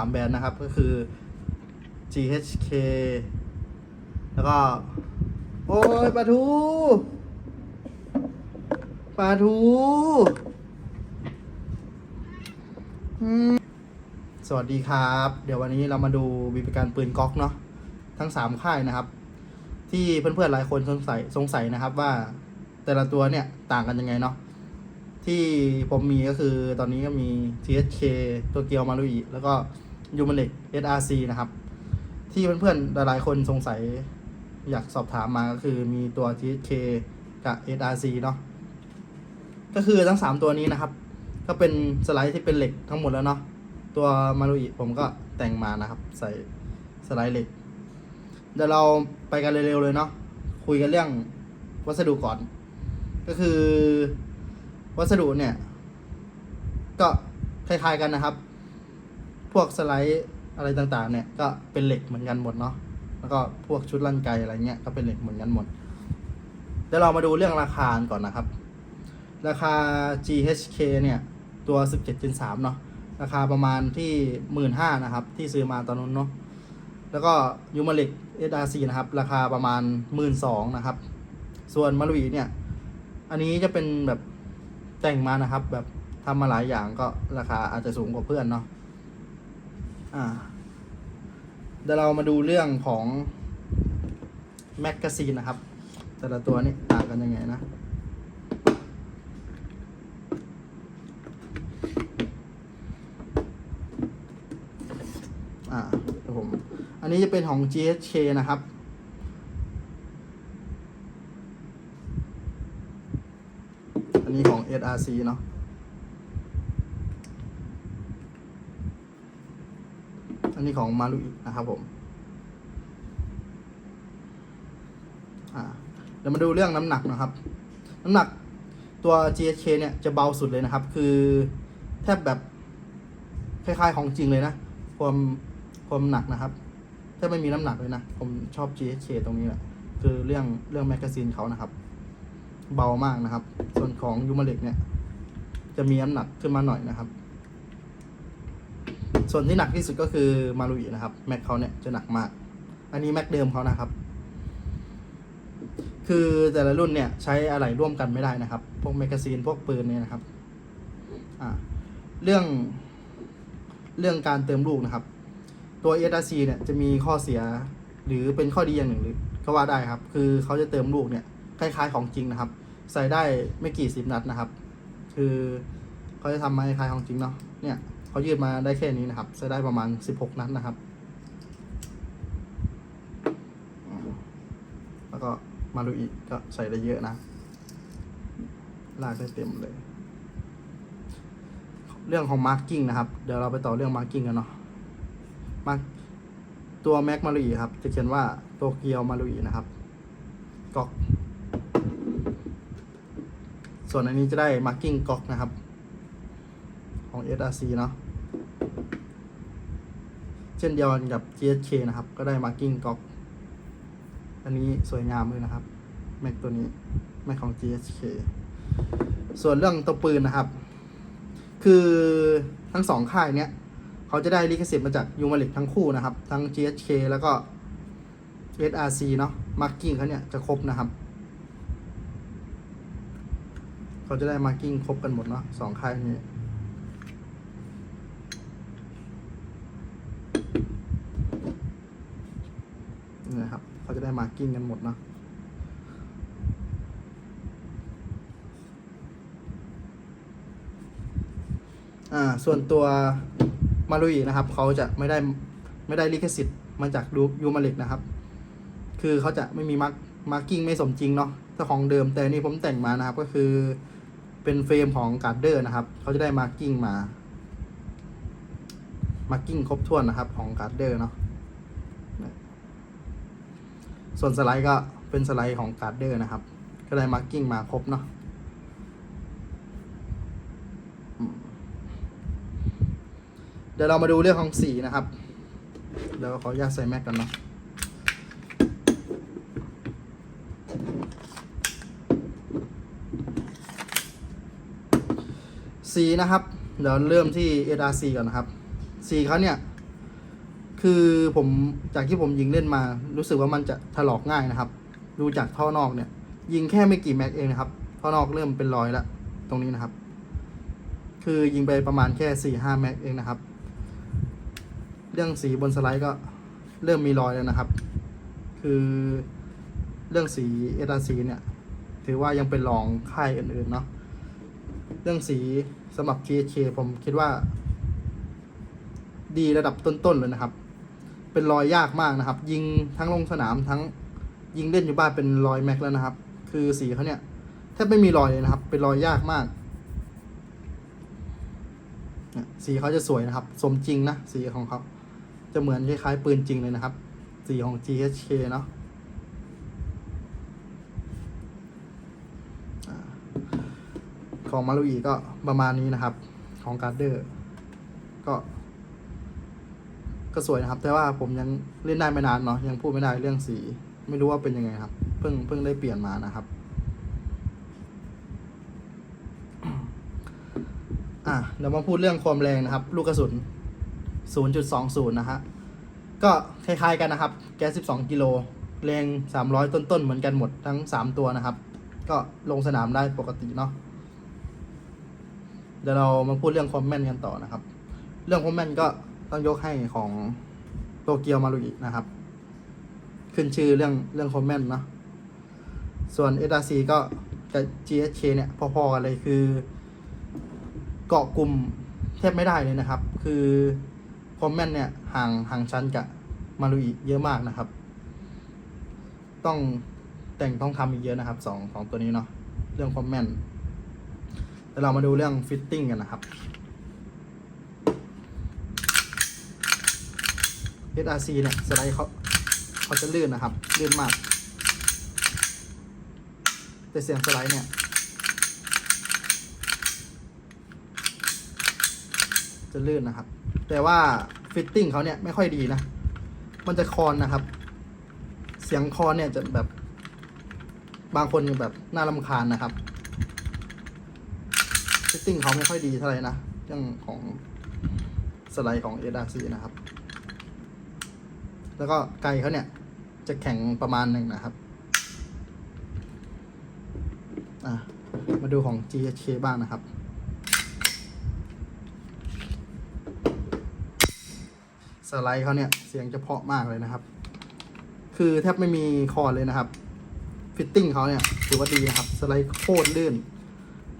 ามแบรนด์นะครับก็คือ GHK แล้วก็ โอ้ยปลาทูปลาทูสวัสดีครับ เดี๋ยววันนี้เรามาดูวิธีการปืนก๊อกเนาะทั้งสามค่ายนะครับ ที่เพื่อนๆหลายคนสงสัยสงสัยนะครับว่าแต่ละตัวเนี่ยต่างกันยังไงเนาะที่ผมมีก็คือตอนนี้ก็มี THK ตัวเกียวมารุอิแล้วก็ ยูมันเล็ก SRC นะครับ ที่เพื่อนๆ หลายๆ คนสงสัยอยากสอบถามมาก็คือมีตัว THK กับ SRC เนาะก็คือทั้ง 3 ตัวนี้นะครับ ก็เป็นสไลด์ที่เป็นเหล็กทั้งหมดแล้วเนาะตัวมารุอิผมก็แต่งมานะครับ ใส่สไลด์เหล็ก เดี๋ยวเราไปกันเร็วๆเลยเนาะคุยกันเรื่องวัสดุก่อน ก็คือ วัสดุเนี่ย ก็คล้ายๆกันนะครับ พวกสไลด์อะไรต่างๆ เนี่ยก็เป็นเหล็กเหมือนกันหมดเนาะแล้วก็พวกชุดลั่นไกอะไรเงี้ยก็เป็นเหล็กเหมือนกันหมดเดี๋ยวเรามาดูเรื่องราคาก่อนนะครับ ราคา GHK เนี่ย ตัว 17 Gen 3เนาะราคาประมาณที่หมื่นห้านะครับ ที่ซื้อมาตอนนู้นเนาะแล้วก็ยูมาเล็ก SRC นะครับ ราคาประมาณหมื่นสองนะครับ ส่วนมารุยเนี่ย อันนี้จะเป็นแบบแต่งมานะครับ แบบทำมาหลายอย่างก็ราคาอาจจะสูงกว่าเพื่อนเนาะ อ่าเดี๋ยวเรามาดูเรื่องของแมกกาซีนนะครับ แต่ละตัวนี่ต่างกันยังไงนะ อ่าผม อันนี้จะเป็นของ GHK นะครับ อันนี้ของ SRC เนาะ อันนี้ของมารุอินะครับผมเดี๋ยวมาดูเรื่องน้ำหนักนะครับ น้ำหนักตัว GHK เนี่ยจะเบาสุดเลยนะครับ คือแทบแบบคล้ายๆของจริงเลยนะ ความความหนักนะครับแทบไม่มีน้ำหนักเลยนะ ผมชอบ GHK ตรงนี้แหละ คือเรื่องเรื่องแมกกาซีนเขานะครับ เบามากนะครับ ส่วนของยูมาเล็กเนี่ย จะมีน้ำหนักขึ้นมาหน่อยนะครับ ส่วนที่หนักที่สุดก็คือมารุยนะครับ แม็กเขาเนี่ยจะหนักมาก อันนี้แม็กเดิมเขานะครับ คือแต่ละรุ่นเนี่ยใช้อะไรร่วมกันไม่ได้นะครับ พวกแมกกาซีนพวกปืนเนี่ยนะครับอ่าเรื่องเรื่องการเติมลูกนะครับ ตัว SRC เนี่ยจะมีข้อเสียหรือเป็นข้อดีอย่างหนึ่งหรือก็ว่าได้ครับ คือเขาจะเติมลูกเนี่ยคล้ายๆของจริงนะครับ ใส่ได้ไม่กี่สิบนัดนะครับ คือเขาจะทำมาคล้ายของจริงเนาะเนี่ย เขายืดมาได้แค่นี้นะครับใส่ได้ประมาณสิบหกนัดนะครับ แล้วก็มาดูอีกก็ใส่ได้เยอะนะ ลากได้เต็มเลย เรื่องของ marking นะครับ เดี๋ยวเราไปต่อเรื่อง marking กันเนาะมาตัว Mac มารุยครับ จะเขียนว่าโตเกียวมารุยนะครับก๊อก ส่วนอันนี้จะได้ marking ก๊อกนะครับ ของ SRC เนาะ เช่นเดียวกันกับ GHK นะครับ ก็ได้ marking ก๊อกอันนี้สวยงามเลยนะครับ Mac ตัวนี้ Mac ของ GHK ส่วนเรื่องตัวปืนนะครับ คือทั้งสองค่ายเนี้ย เขาจะได้ลิขสิทธิ์มาจากยูมาเล็กทั้งคู่นะครับ ทั้ง GHK แล้วก็ SRC เนาะมาร์กิ้งเขาเนี่ยจะครบนะครับ เขาจะได้มาร์กิ้งครบกันหมดเนาะสองค่ายนี้นะครับ เขาจะ ได้มาร์กิ้งกันหมดเนาะอ่าส่วนตัวมารุยนะครับเขาจะไม่ได้ไม่ได้ลิขสิทธิ์มาจากรูยูมาเล็กนะครับ คือเขาจะไม่มีมาร์กมาร์กิ้งไม่สมจริงเนาะถ้าของเดิมแต่นี่ผมแต่งมานะครับก็คือเป็นเฟรมของการ์ดเดอร์นะครับเขาจะได้มาร์กิ้งมามาร์กิ้งครบถ้วนนะครับของการ์ดเดอร์เนาะ ส่วนสไลด์ก็เป็นสไลด์ของการ์ดเดอร์นะครับ ก็ได้มาร์กิ้งมาครบเนาะเดี๋ยวเรามาดูเรื่องของสีนะครับ เดี๋ยวขออนุญาตใส่แม็กกันเนาะสีนะครับ เดี๋ยวเริ่มที่ SRC ก่อนนะครับ สีเขาเนี่ย คือผมจากที่ผมยิงเล่นมา รู้สึกว่ามันจะถลอกง่ายนะครับ ดูจากท่อนอกเนี่ย ยิงแค่ไม่กี่แม็กเองนะครับ ท่อนอกเริ่มเป็นรอยแล้วตรงนี้นะครับ คือยิงไปประมาณแค่สี่ห้าแม็กเองนะครับ เรื่องสีบนสไลด์ก็เริ่มมีรอยแล้วนะครับ คือเรื่องสีเอตาสีเนี่ย ถือว่ายังเป็นรองค่ายอื่นๆเนาะเรื่องสีสำหรับ GHK ผมคิดว่า ดีระดับต้นๆเลยนะครับ เป็นรอยยากมากนะครับ ยิงทั้งลงสนามทั้งยิงเล่นอยู่บ้านเป็นรอยแม็กแล้วนะครับ คือสีเขาเนี่ยแทบไม่มีรอยเลยนะครับ เป็นรอยยากมากสีเขาจะสวยนะครับ สมจริงนะสีของเขาจะเหมือนคล้ายๆปืนจริงเลยนะครับ สีของ GHK เนาะของมารุอีก็ประมาณนี้นะครับ ของการ์เดอร์ ก็ ก็สวยนะครับ แต่ว่าผมยังเล่นได้ไม่นานเนาะยังพูดไม่ได้เรื่องสี ไม่รู้ว่าเป็นยังไงครับ เพิ่งเพิ่งได้เปลี่ยนมานะครับ อะเดี๋ยวมาพูดเรื่องความแรงนะครับ ลูกกระสุน 0.20 นะฮะก็คล้ายๆกันนะครับ แก๊ส 12 กิโลแรง 300 ต้นๆ เหมือนกันหมดทั้ง 3 ตัวนะครับ ก็ลงสนามได้ปกติเนาะเดี๋ยวเรามาพูดเรื่องความแม่นกันต่อนะครับ เรื่องความแม่นก็ ต้องยกให้ของโตเกียวมารุอินะครับ ขึ้นชื่อเรื่องเรื่องความแม่นเนาะส่วน SRC ก็กับ GSK เนี่ยพอๆกันเลยคือ เกาะกลุ่มแทบไม่ได้เลยนะครับ คือความแม่นเนี่ยห่างห่างชั้นกับมารุอิเยอะมากนะครับ ต้องแต่งต้องทำอีกเยอะนะครับสองสองตัวนี้เนาะเรื่องความแม่นเดี๋ยวเรามาดูเรื่องฟิตติ้งกันนะครับ SRC เนี่ยสไลด์เขาเขาจะลื่นนะครับ ลื่นมาก แต่เสียงสไลด์เนี่ย จะลื่นนะครับ แต่ว่าฟิตติ้งเขาเนี่ยไม่ค่อยดีนะ มันจะคอนนะครับ เสียงคอนเนี่ยจะแบบ บางคนแบบน่ารำคาญนะครับฟิตติ้งเขาไม่ค่อยดีเท่าไหร่นะเรื่องของสไลด์ของ SRC นะครับ แล้วก็ไกลเขาเนี่ย จะแข็งประมาณหนึ่งนะครับ มาดูของ GHK บ้างนะครับสไลด์เขาเนี่ย เสียงจะเพาะมากเลยนะครับ คือแทบไม่มีคอร์ดเลยนะครับ ฟิตติ้งเขาเนี่ยถือว่าดีนะครับ สไลด์โคตรลื่น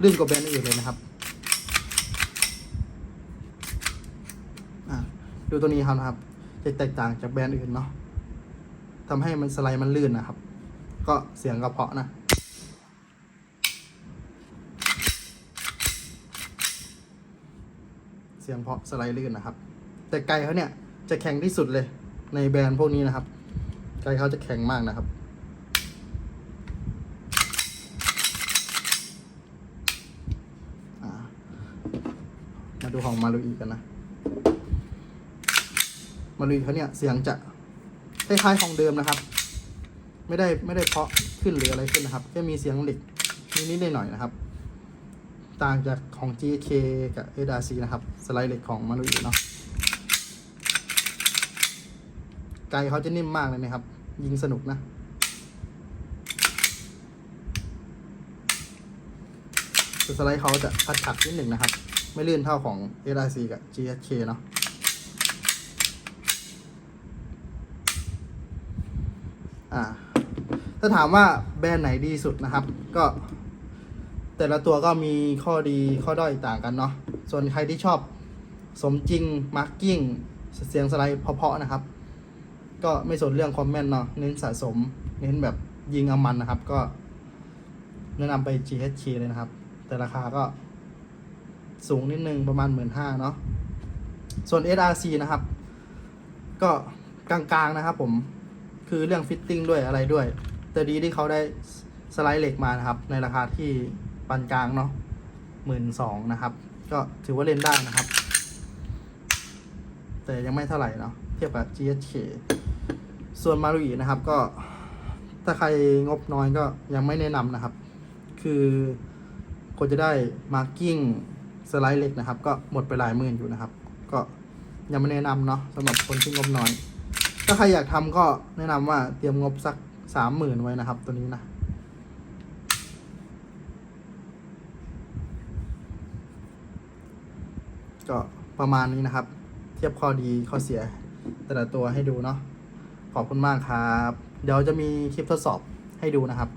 ลื่นกว่าแบรนด์อื่นเลยนะครับดูตัวนี้ครับนะครับ จะแตกต่างจากแบรนด์อื่นเนาะทำให้มันสไลด์มันลื่นนะครับ ก็เสียงกระเพาะนะเสียงเพาะสไลด์ลื่นนะครับ แต่ไกลเขาเนี่ยจะแข็งที่สุดเลยในแบรนด์พวกนี้นะครับ ไกลเขาจะแข็งมากนะครับ มาดูของมารุอีกันนะ มารุอีเขาเนี่ยเสียงจะคล้ายๆของเดิมนะครับ ไม่ได้ไม่ได้เพาะขึ้นหรืออะไรขึ้นนะครับแค่มีเสียงเหล็กนิดๆหน่อยๆนะครับ ต่างจากของ GK กับ SRC นะครับ สไลด์เหล็กของมารุอิเนาะไกลเขาจะนิ่มมากเลยนะครับ ยิงสนุกนะสไลด์เขาจะขัดขัดนิดหนึ่งนะครับ ไม่ลื่นเท่าของ SRC กับ GK เนาะ อ่า ถ้าถามว่าแบรนด์ไหนดีสุดนะครับ ก็ แต่ละตัวก็มีข้อดีข้อด้อยต่างกันเนาะส่วนใครที่ชอบสมจริงมาร์กิ้งเสียงสไลด์เพาะๆนะครับ ก็ไม่สนเรื่องคอมเมนต์เนาะเน้นสะสม เน้นแบบยิงเอามันนะครับ ก็แนะนำไป GHK เลยนะครับ แต่ราคาก็สูงนิดนึงประมาณหมื่นห้าเนาะส่วน SRC นะครับ ก็กลางๆนะครับผมคือเรื่องฟิตติ้งด้วยอะไรด้วย แต่ดีที่เขาได้สไลด์เหล็กมานะครับ ในราคาที่ปานกลางเนาะหมื่นสองนะครับ ก็ถือว่าเล่นได้นะครับ แต่ยังไม่เท่าไหร่เนาะเทียบกับ GHK ส่วนมารุอีนะครับก็ ถ้าใครงบน้อยก็ยังไม่แนะนำนะครับ คือคนจะได้มาร์กิ้งสไลด์เหล็กนะครับ ก็หมดไปหลายหมื่นอยู่นะครับ ก็ยังไม่แนะนำเนาะสำหรับคนที่งบน้อย ถ้าใครอยากทำก็แนะนำว่าเตรียมงบสัก สามหมื่นไว้นะครับ ตัวนี้นะก็ประมาณนี้นะครับ เทียบข้อดีข้อเสียแต่ละตัวให้ดูเนาะขอบคุณมากครับ เดี๋ยวจะมีคลิปทดสอบให้ดูนะครับ